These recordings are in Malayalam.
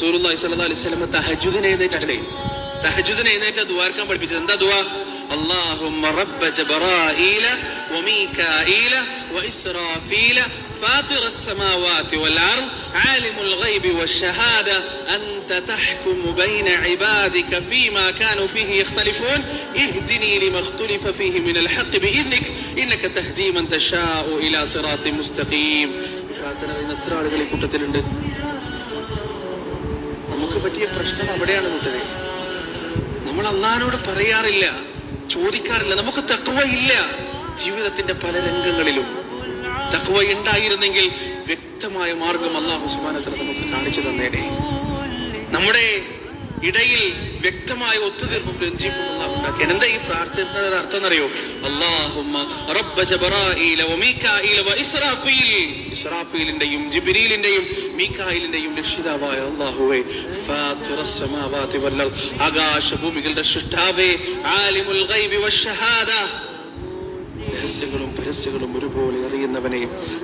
റസൂലുള്ളാഹി സ്വല്ലല്ലാഹു അലൈഹി വസല്ലം തഹജ്ജുദിന് എഴുന്നേറ്റല്ലേ തഹജ്ജുദിന് എഴുന്നേറ്റ് ദുആർക്കാൻ പഠിപ്പിച്ചത് എന്താ ദുആ اللهم رب جبرائيل وميكائيل وإسرافيل فاطر السماوات والأرض عالم الغيب والشهادة أنت تحكم بين عبادك فيما كانوا فيه يختلفون اهدني لما اختلف فيه من الحق بإذنك إنك تهدي من تشاء إلى صراط مستقيم പ്രാർത്ഥന കഴിയുന്ന എത്ര ആളുകൾ ഈ കൂട്ടത്തിലുണ്ട് നമുക്ക് പറ്റിയ പ്രശ്നം അവിടെയാണ് കൂട്ടരെ. നമ്മൾ അള്ളഹാനോട് പറയാറില്ല ചോദിക്കാറില്ല നമുക്ക് തക്കുവ ഇല്ല. ജീവിതത്തിന്റെ പല രംഗങ്ങളിലും തക്കുവ ഉണ്ടായിരുന്നെങ്കിൽ വ്യക്തമായ മാർഗം അള്ളാഹു സുബാനത്തിൽ നമുക്ക് കാണിച്ചു തന്നേനെ. നമ്മുടെ ഇടയിൽ വ്യക്തമായ ഒത്തുതീർപ്പും രഞ്ജിപ്പും അള്ളാഹു ഉണ്ടാക്കി എന്താ ഈ പ്രാർത്ഥനയുടെ അർത്ഥം എന്നറിയോ അള്ളാഹുമ്മ റബ്ബ ജബറായീല വമീകായീല വഇസ്രാഫീൽ ഇസ്രാഫീലിന്റെയും ജിബ്രീലിന്റെയും മീകായിലിന്റെയും രക്ഷിതാവായ അല്ലാഹുവേ ഫാത്തിറസ് സമാവാതി അർദ്. ആകാശഭൂമികളുടെ സൃഷ്ടാവേ ആലിമുൽ ഗൈബി വശഹാദ രഹസ്യങ്ങളും പരസ്യങ്ങളും ഒരുപോലെ അറിയുന്നവനെ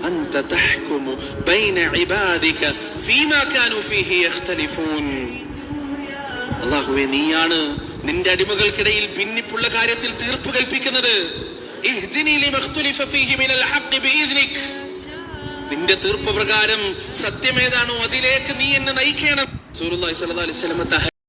അന്ത തഹ്കുമു ബൈന ഇബാദിക ഫീമാ കാനു ഫീഹി യഖ്തലിഫൂൻ. അള്ളാഹുവെ നീയാണ് നിന്റെ അടിമകൾക്കിടയിൽ ഭിന്നിപ്പുള്ള കാര്യത്തിൽ തീർപ്പ് കൽപ്പിക്കുന്നത്. നിന്റെ തീർപ്പ് പ്രകാരം സത്യമേതാണോ അതിലേക്ക് നീ എന്നെ നയിക്കണം. റസൂലുള്ളാഹി സ്വല്ലല്ലാഹു അലൈഹി വസല്ലം